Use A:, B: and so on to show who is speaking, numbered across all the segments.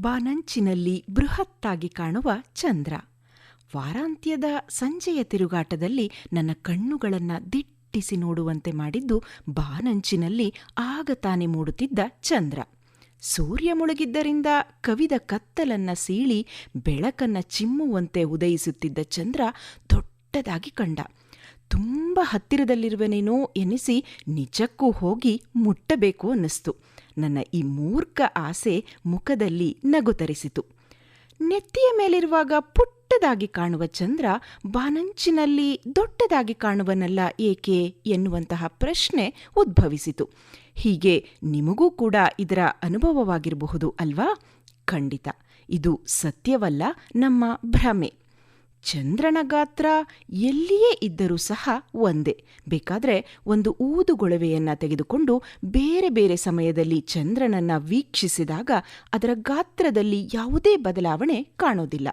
A: ಬಾನಂಚಿನಲ್ಲಿ ಬೃಹತ್ತಾಗಿ ಕಾಣುವ ಚಂದ್ರ. ವಾರಾಂತ್ಯದ ಸಂಜೆಯ ತಿರುಗಾಟದಲ್ಲಿ ನನ್ನ ಕಣ್ಣುಗಳನ್ನು ದಿಟ್ಟಿಸಿ ನೋಡುವಂತೆ ಮಾಡಿದ್ದು ಬಾನಂಚಿನಲ್ಲಿ ಆಗ ತಾನೆ ಮೂಡುತ್ತಿದ್ದ ಚಂದ್ರ. ಸೂರ್ಯ ಮುಳುಗಿದ್ದರಿಂದ ಕವಿದ ಕತ್ತಲನ್ನ ಸೀಳಿ ಬೆಳಕನ್ನ ಚಿಮ್ಮುವಂತೆ ಉದಯಿಸುತ್ತಿದ್ದ ಚಂದ್ರ ದೊಡ್ಡದಾಗಿ ಕಂಡ. ತುಂಬ ಹತ್ತಿರದಲ್ಲಿರುವನೇನೋ ಎನಿಸಿ ನಿಜಕ್ಕೂ ಹೋಗಿ ಮುಟ್ಟಬೇಕು ಅನ್ನಿಸ್ತು. ನನ್ನ ಈ ಮೂರ್ಖ ಆಸೆ ಮುಖದಲ್ಲಿ ನಗು ತರಿಸಿತು ನೆತ್ತಿಯ ಮೇಲಿರುವಾಗ ಪುಟ್ಟದಾಗಿ ಕಾಣುವ ಚಂದ್ರ ಬಾನಂಚಿನಲ್ಲಿ ದೊಡ್ಡದಾಗಿ ಕಾಣುವನಲ್ಲ ಏಕೆ ಎನ್ನುವಂತಹ ಪ್ರಶ್ನೆ ಉದ್ಭವಿಸಿತು. ಹೀಗೆ ನಿಮಗೂ ಕೂಡ ಇದರ ಅನುಭವವಾಗಿರಬಹುದು ಅಲ್ವಾ? ಖಂಡಿತ. ಇದು ಸತ್ಯವಲ್ಲ, ನಮ್ಮ ಭ್ರಮೆ. ಚಂದ್ರನ ಗಾತ್ರ ಎಲ್ಲಿಯೇ ಇದ್ದರೂ ಸಹ ಒಂದೇ. ಬೇಕಾದರೆ ಒಂದು ಊದುಗೊಳವೆಯನ್ನ ತೆಗೆದುಕೊಂಡು ಬೇರೆ ಬೇರೆ ಸಮಯದಲ್ಲಿ ಚಂದ್ರನನ್ನ ವೀಕ್ಷಿಸಿದಾಗ ಅದರ ಗಾತ್ರದಲ್ಲಿ ಯಾವುದೇ ಬದಲಾವಣೆ ಕಾಣೋದಿಲ್ಲ.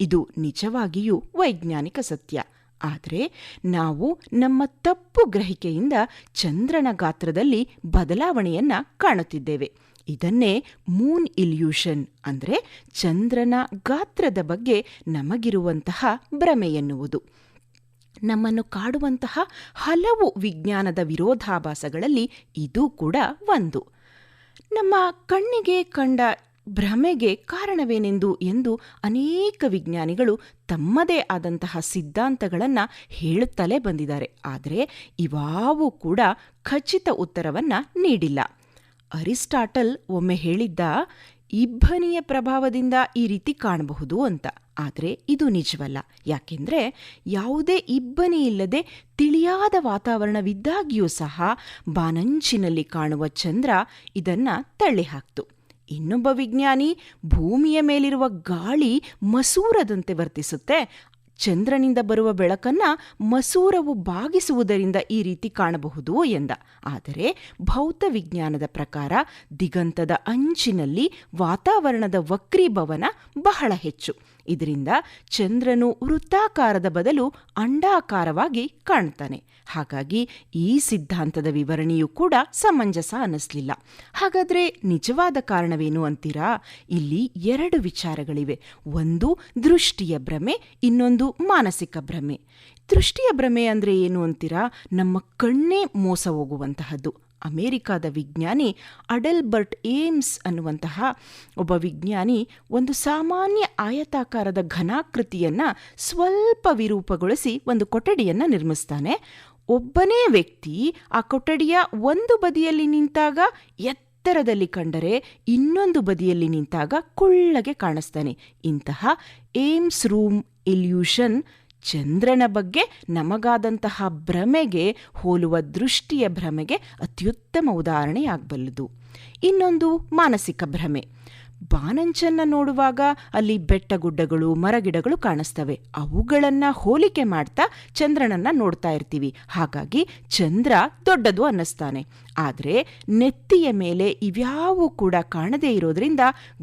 A: ಇದು ನಿಜವಾಗಿಯೂ ವೈಜ್ಞಾನಿಕ ಸತ್ಯ. ಆದರೆ ನಾವು ನಮ್ಮ ತಪ್ಪು ಗ್ರಹಿಕೆಯಿಂದ ಚಂದ್ರನ ಗಾತ್ರದಲ್ಲಿ ಬದಲಾವಣೆಯನ್ನ ಕಾಣುತ್ತಿದ್ದೇವೆ. ಇದನ್ನೇ ಮೂನ್ ಇಲ್ಯೂಷನ್ ಅಂದರೆ ಚಂದ್ರನ ಗಾತ್ರದ ಬಗ್ಗೆ ನಮಗಿರುವಂತಹ ಭ್ರಮೆ ಎನ್ನುವುದು. ನಮ್ಮನ್ನು ಕಾಡುವಂತಹ ಹಲವು ವಿಜ್ಞಾನದ ವಿರೋಧಾಭಾಸಗಳಲ್ಲಿ ಇದೂ ಕೂಡ ಒಂದು. ನಮ್ಮ ಕಣ್ಣಿಗೆ ಕಂಡ ಭ್ರಮೆಗೆ ಕಾರಣವೇನೆಂದು ಎಂದು ಅನೇಕ ವಿಜ್ಞಾನಿಗಳು ತಮ್ಮದೇ ಆದಂತಹ ಸಿದ್ಧಾಂತಗಳನ್ನು ಹೇಳುತ್ತಲೇ ಬಂದಿದ್ದಾರೆ. ಆದರೆ ಇವಾವೂ ಕೂಡ ಖಚಿತ ಉತ್ತರವನ್ನು ನೀಡಿಲ್ಲ. ಅರಿಸ್ಟಾಟಲ್ ಒಮ್ಮೆ ಹೇಳಿದ್ದ, ಇಬ್ಬನಿಯ ಪ್ರಭಾವದಿಂದ ಈ ರೀತಿ ಕಾಣಬಹುದು ಅಂತ. ಆದರೆ ಇದು ನಿಜವಲ್ಲ. ಯಾಕೆಂದ್ರೆ ಯಾವುದೇ ಇಬ್ಬನಿ ಇಲ್ಲದೆ ತಿಳಿಯಾದ ವಾತಾವರಣವಿದ್ದಾಗಿಯೂ ಸಹ ಬಾನಂಚಿನಲ್ಲಿ ಕಾಣುವ ಚಂದ್ರ ಇದನ್ನು ತಳ್ಳಿಹಾಕ್ತು ಇನ್ನೊಬ್ಬ ವಿಜ್ಞಾನಿ ಭೂಮಿಯ ಮೇಲಿರುವ ಗಾಳಿ ಮಸೂರದಂತೆ ವರ್ತಿಸುತ್ತೆ. ಚಂದ್ರನಿಂದ ಬರುವ ಬೆಳಕನ್ನ ಮಸೂರವು ಬಾಗಿಸುವುದರಿಂದ ಈ ರೀತಿ ಕಾಣಬಹುದು ಎಂದ. ಆದರೆ ಭೌತ ವಿಜ್ಞಾನದ ಪ್ರಕಾರ ದಿಗಂತದ ಅಂಚಿನಲ್ಲಿ ವಾತಾವರಣದ ವಕ್ರೀಭವನ ಬಹಳ ಹೆಚ್ಚು. ಇದರಿಂದ ಚಂದ್ರನು ವೃತ್ತಾಕಾರದ ಬದಲು ಅಂಡಾಕಾರವಾಗಿ ಕಾಣ್ತಾನೆ. ಹಾಗಾಗಿ ಈ ಸಿದ್ಧಾಂತದ ವಿವರಣೆಯೂ ಕೂಡ ಸಮಂಜಸ ಅನ್ನಿಸ್ಲಿಲ್ಲ. ಹಾಗಾದ್ರೆ ನಿಜವಾದ ಕಾರಣವೇನು ಅಂತೀರಾ? ಇಲ್ಲಿ ಎರಡು ವಿಚಾರಗಳಿವೆ. ಒಂದು ದೃಷ್ಟಿಯ ಭ್ರಮೆ, ಇನ್ನೊಂದು ಮಾನಸಿಕ ಭ್ರಮೆ. ದೃಷ್ಟಿಯ ಭ್ರಮೆ ಅಂದ್ರೆ ಏನು ಅಂತೀರಾ? ನಮ್ಮ ಕಣ್ಣೇ ಮೋಸ ಹೋಗುವಂತಹದ್ದು. ಅಮೆರಿಕಾದ ವಿಜ್ಞಾನಿ ಅಡೆಲ್ಬರ್ಟ್ ಏಮ್ಸ್ ಅನ್ನುವಂತಹ ಒಬ್ಬ ವಿಜ್ಞಾನಿ ಒಂದು ಸಾಮಾನ್ಯ ಆಯತಾಕಾರದ ಘನಾಕೃತಿಯನ್ನು ಸ್ವಲ್ಪ ವಿರೂಪಗೊಳಿಸಿ ಒಂದು ಕೊಠಡಿಯನ್ನು ನಿರ್ಮಿಸ್ತಾನೆ. ಒಬ್ಬನೇ ವ್ಯಕ್ತಿ ಆ ಕೊಠಡಿಯ ಒಂದು ಬದಿಯಲ್ಲಿ ನಿಂತಾಗ ಎತ್ತರದಲ್ಲಿ ಕಂಡರೆ ಇನ್ನೊಂದು ಬದಿಯಲ್ಲಿ ನಿಂತಾಗ ಕುಳ್ಳಗೆ ಕಾಣಿಸ್ತಾನೆ. ಇಂತಹ ಏಮ್ಸ್ ರೂಮ್ ಇಲ್ಯೂಷನ್ ಚಂದ್ರನ ಬಗ್ಗೆ ನಮಗಾದಂತಹ ಭ್ರಮೆಗೆ, ಹೋಲುವ ದೃಷ್ಟಿಯ ಭ್ರಮೆಗೆ ಅತ್ಯುತ್ತಮ ಉದಾಹರಣೆಯಾಗಬಲ್ಲದು. ಇನ್ನೊಂದು ಮಾನಸಿಕ ಭ್ರಮೆ. ಬಾನಂಚನ್ನ ನೋಡುವಾಗ ಅಲ್ಲಿ ಬೆಟ್ಟಗುಡ್ಡಗಳು, ಮರಗಿಡಗಳು ಕಾಣಿಸ್ತವೆ. ಅವುಗಳನ್ನು ಹೋಲಿಕೆ ಮಾಡ್ತಾ ಚಂದ್ರನನ್ನ ನೋಡ್ತಾ ಇರ್ತೀವಿ. ಹಾಗಾಗಿ ಚಂದ್ರ ದೊಡ್ಡದು ಅನ್ನಿಸ್ತಾನೆ. ಆದರೆ ನೆತ್ತಿಯ ಮೇಲೆ ಇವ್ಯಾವೂ ಕೂಡ ಕಾಣದೇ ಇರೋದ್ರಿಂದ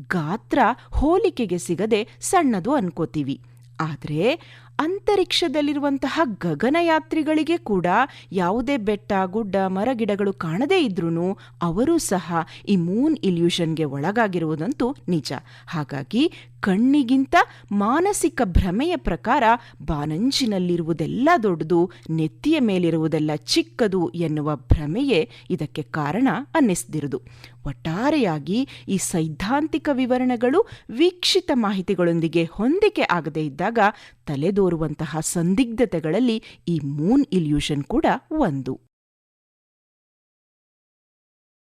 A: ಗಾತ್ರ ಹೋಲಿಕೆಗೆ ಸಿಗದೆ ಸಣ್ಣದು ಅನ್ಕೋತೀವಿ. ಆದರೆ ಅಂತರಿಕ್ಷದಲ್ಲಿರುವಂತಹ ಗಗನಯಾತ್ರಿಗಳಿಗೆ ಕೂಡ ಯಾವುದೇ ಬೆಟ್ಟ, ಗುಡ್ಡ ಮರಗಿಡಗಳು ಕಾಣದೇ ಇದ್ರೂ ಅವರೂ ಸಹ ಈ ಮೂನ್ ಇಲ್ಯೂಷನ್ಗೆ ಒಳಗಾಗಿರುವುದಂತೂ ನಿಜ. ಹಾಗಾಗಿ ಕಣ್ಣಿಗಿಂತ ಮಾನಸಿಕ ಭ್ರಮೆಯ ಪ್ರಕಾರ ಬಾನಂಜಿನಲ್ಲಿರುವುದೆಲ್ಲ ದೊಡ್ಡದು, ನೆತ್ತಿಯ ಮೇಲಿರುವುದೆಲ್ಲ ಚಿಕ್ಕದು ಎನ್ನುವ ಭ್ರಮೆಯೇ ಇದಕ್ಕೆ ಕಾರಣ ಅನ್ನಿಸದಿರುದು. ಒಟ್ಟಾರೆಯಾಗಿ ಈ ಸೈದ್ಧಾಂತಿಕ ವಿವರಣೆಗಳು ವೀಕ್ಷಿತ ಮಾಹಿತಿಗಳೊಂದಿಗೆ ಹೊಂದಿಕೆ ಆಗದೇ ಇದ್ದಾಗ ತಲೆದೋರುವಂತಹ ಸಂದಿಗ್ಧತೆಗಳಲ್ಲಿ ಈ ಮೂನ್ ಇಲ್ಯೂಷನ್ ಕೂಡ ಒಂದು.